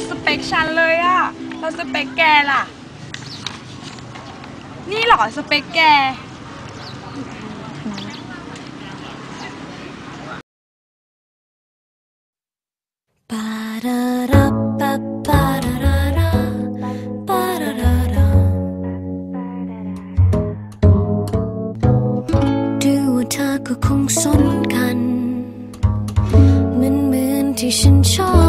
นสเปคฉันเลยอะเราสเปคแกล่ะ นี่เหรอสเปคแกดูว่าเธอก็คงสนกันเหมือนเหมือนที่ฉันชอบ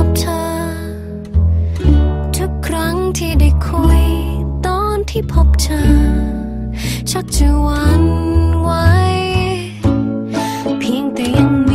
ที่พบเธอ ชักจะหวั่นไหวเพียงแต่ยังมี